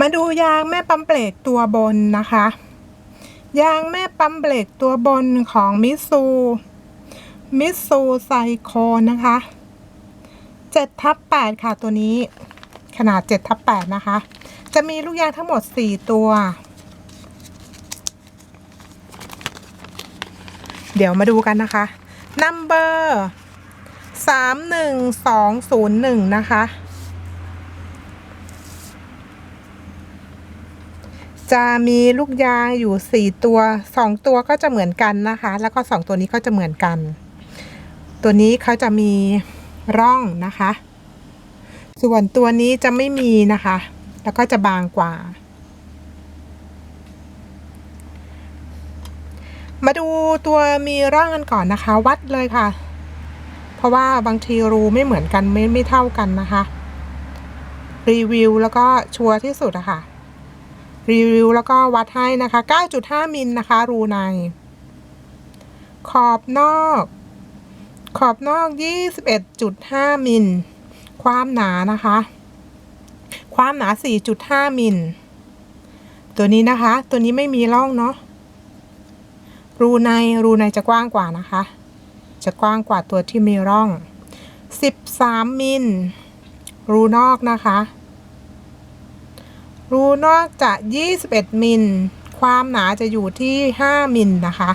มาดูยางแม่ปั๊มเบรกตัวบนนะคะ ยางแม่ปั๊มเบรกตัวบนของมิซูมิซูไซโคนนะคะ7ทับ8ค่ะตัวนี้ ขนาด7ทับ8นะคะ จะมีลูกยางทั้งหมด 4 ตัว เดี๋ยวมาดูกันนะคะ number 31201 นะคะ จะมีลูกยางอยู่ 4 ตัว 2 ตัวก็จะเหมือนกันนะคะ แล้วก็ 2 ตัวนี้ก็จะเหมือนกัน ตัวนี้เขาจะมีร่องนะคะ ส่วนตัวนี้จะไม่มีนะคะ แล้วก็จะบางกว่า มาดูตัวมีร่องกันก่อนนะคะ วัดเลยค่ะ เพราะว่าบางทีรูไม่เหมือนกันไม่ไม่เท่ากันนะคะ รีวิวแล้วก็ชัวร์ที่สุดอะค่ะ รีวิวแล้วก็วัดให้นะคะ 9.5 มิลนะคะ รูใน ขอบนอก ขอบนอก 21.5 มิล ความหนานะคะ ความหนา 4.5 มิล ตัวนี้นะคะ ตัวนี้ไม่มีร่องเนาะ รูใน รูในจะกว้างกว่านะคะ จะกว้างกว่าตัวที่มีร่อง 13 มิล รูนอกนะคะ รูนอกจะ21 มิล ความหนาจะอยู่ที่ 5 มิลนะคะ